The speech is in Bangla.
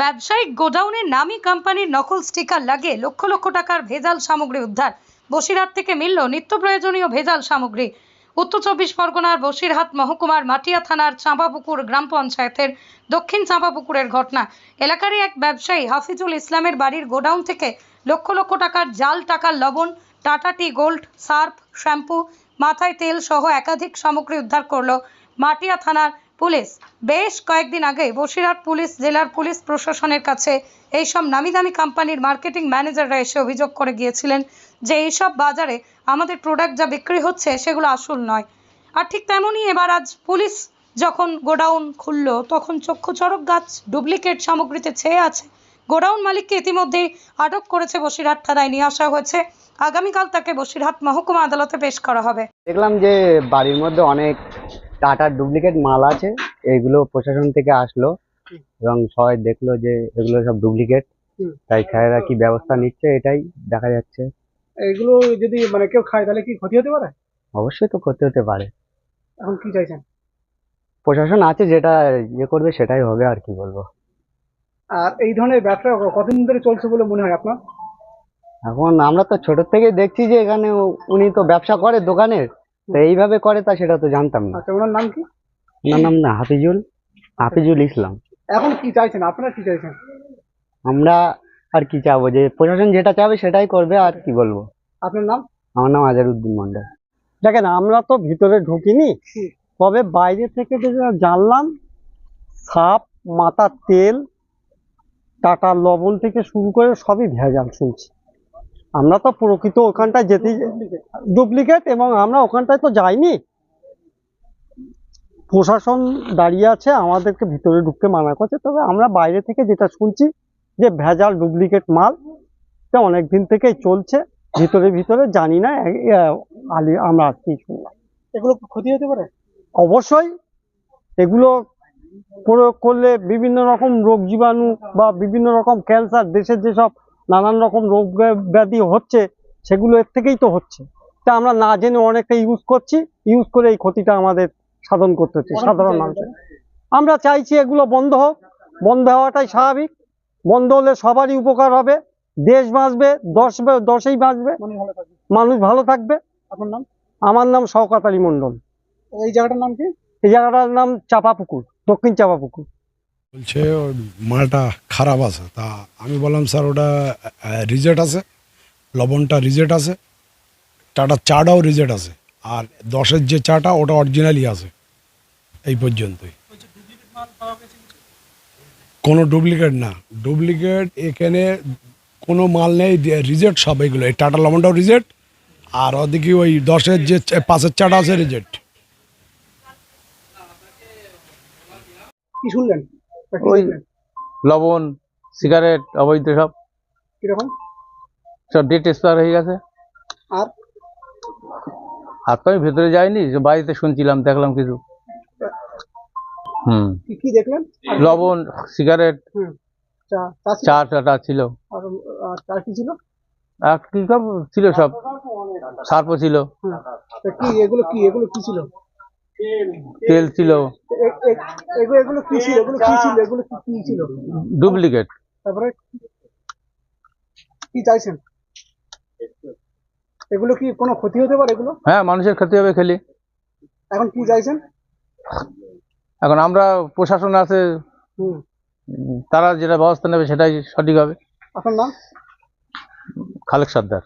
ব্যবসায়িক গোডাউনে নামি কোম্পানির নকল স্টিকার লাগিয়ে লক্ষ লক্ষ টাকার ভেজাল সামগ্রী উদ্ধার। বসিরহাট থেকে মিলল নিত্য প্রয়োজনীয় ভেজাল সামগ্রী। উত্তর চব্বিশ পরগনার বসিরহাট মহকুমার মাটিয়া থানার চাঁপাপুকুর গ্রাম পঞ্চায়েতের দক্ষিণ চাঁপাপুকুরের ঘটনা। এলাকারই এক ব্যবসায়ী হাফিজুল ইসলামের বাড়ির গোডাউন থেকে লক্ষ লক্ষ টাকার জাল, টাকার লবণ, Tata tea gold, surf, shampoo, মাথায় তেল সহ একাধিক সামগ্রী উদ্ধার করল মাটিয়া থানার পুলিশ। বেশ কয়েকদিন আগে বসিরহাট পুলিশ, জেলার পুলিশ প্রশাসনের কাছে এইসব নামি দামি কোম্পানির মার্কেটিং ম্যানেজাররা এসে অভিযোগ করে গিয়েছিলেন যে এইসব বাজারে আমাদের প্রোডাক্ট যা বিক্রি হচ্ছে সেগুলো আসল নয়। আর ঠিক তেমনই এবার আজ পুলিশ যখন গোডাউন খুললো, তখন চক্ষু চড়ক গাছ ডুপ্লিকেট সামগ্রীতে ছেয়ে আছে। গোডাউন মালিককে ইতিমধ্যেই আটক করেছে বসিরহাট থানায়। নিয়ে আসা হয়েছে, আগামীকাল তাকে বসিরহাট মহকুমা আদালতে পেশ করা হবে। দেখলাম যে বাড়ির মধ্যে অনেক টাটার ডুপ্লিকেট মাল আছে এইগুলো প্রশাসন থেকে আসলো এবং সবাই দেখল যে এগুলো সব ডুপ্লিকেট। তাই স্যারেরা কি ব্যবস্থা নিচ্ছে এটাই দেখা যাচ্ছে। এগুলো যদি মানে কেউ খায় তাহলে কি ক্ষতি হতে পারে? অবশ্যই তো ক্ষতি হতে পারে। এখন কি চাইছেন? প্রশাসন আছে যেটা ইয়ে করবে সেটাই হবে আর কি বলব। আর এই ধরনের ব্যবসা কতদিন ধরে চলছে বলে মনে হয় আপনার? এখন আমরা তো ছোট থেকে দেখছি যে এখানে উনি তো ব্যবসা করে দোকানের। তো এইভাবে করে তা সেটা তো জানতাম না। আচ্ছা ওনার নাম কি? ওনার নাম না হাফিজুল হাফিজুল ইসলাম। এখন কি চাইছেন? আপনারা কি চাইছেন? আমরা আর কি চাবো? যে প্রশাসন যেটা চাবে সেটাই করবে আর কি বলব? আপনার নাম? আমার নাম আজারউদ্দিন মন্ডল দেখেন আমরা তো ভিতরে ঢুকিনি। তবে বাইরে থেকে যেটা জানলাম সাপ মাথার তেল টাটা লবণ থেকে শুরু করে সবই ভেজাল শুনছি। আমরা তো প্রকৃত ওখানটায় যেতে ডুপ্লিকেট এবং আমরা ওখানটায় তো যাইনি। প্রশাসন দাঁড়িয়ে আছে আমাদেরকে ভিতরে ঢুকতে মানা করছে। তবে আমরা বাইরে থেকে যেটা শুনছি যে ভেজাল ডুপ্লিকেট মাল এটা অনেক দিন থেকেই চলছে। ভিতরে ভিতরে জানি না আলি আমরা আজকেই শুনলাম। এগুলো ক্ষতি হতে পারে? অবশ্যই এগুলো প্রয়োগ করলে বিভিন্ন রকম রোগ জীবাণু বা বিভিন্ন রকম ক্যান্সার দেশের যেসব নানান রকম রোগ ব্যাধি- হচ্ছে সেগুলো এর থেকেই তো হচ্ছে। তা আমরা না জেনে অনেকটা ইউজ করছি ইউজ করে এই ক্ষতিটা আমাদের সাধন করতে হচ্ছে সাধারণ মানুষের। আমরা চাইছি এগুলো বন্ধ হোক বন্ধ হওয়াটাই স্বাভাবিক। বন্ধ হলে সবারই উপকার হবে দেশ বাঁচবে দশ দশেই বাঁচবে মানে মানুষ ভালো থাকবে। আপনার নাম? আমার নাম শওকাত আলী মণ্ডল। এই জায়গাটার নাম কি? এই জায়গাটার নাম চাপাপুকুর দক্ষিণ চাপাপুকুর। বলছে ওর মালটা খারাপ আছে। তা আমি বললাম, স্যার, ওটা রিজেক্ট আছে, লবণটা রিজেক্ট আছে টাটার চাটাও রিজেট আছে, আর দশের যে চাটা, ওটা অরিজিনালি আছে, এই পর্যন্তই। কোনো ডুপ্লিকেট না। ডুপ্লিকেট এখানে কোনো মাল নেই রিজেক্ট সব এগুলো। এই টাটা লবণটাও রিজেক্ট, আর ওদিকে ওই দশের যে পাঁচের চাটা আছে, রিজেক্ট। কি শুনলেন? ওই- লবণ সিগারেট অবৈধ সব। কীরকম? সব ডেট এক্সপায়ার হয়ে গেছে। আর? আর তো আমি ভেতরে যাইনি বাড়িতে শুনছিলাম দেখলাম কিছু। হুম। কি কি দেখলেন? লবণ সিগারেট চা চা ছিল? চা টাটা ছিল। আর আর চা কি ছিল? আর কি সব ছিল সব। সার্পও ছিল। কি এগুলো কি এগুলো কি ছিল? তেল ছিল। এ- এ- এগুলো এগুলো কি ছিল? এগুলো কি ছিল? এগুলো কি কি ছিল? ডুপ্লিকেট। তারপরে কি চাইছেন? এগুলো কি কোনো ক্ষতি হতে পারে এগুলো? হ্যাঁ মানুষের ক্ষতি হবে খেলে। এখন কি চাইছেন? এখন আমরা প্রশাসন আছে তারা যেটা ব্যবস্থা নেবে সেটাই সঠিক হবে। আপনার নাম? খালেক সর্দার।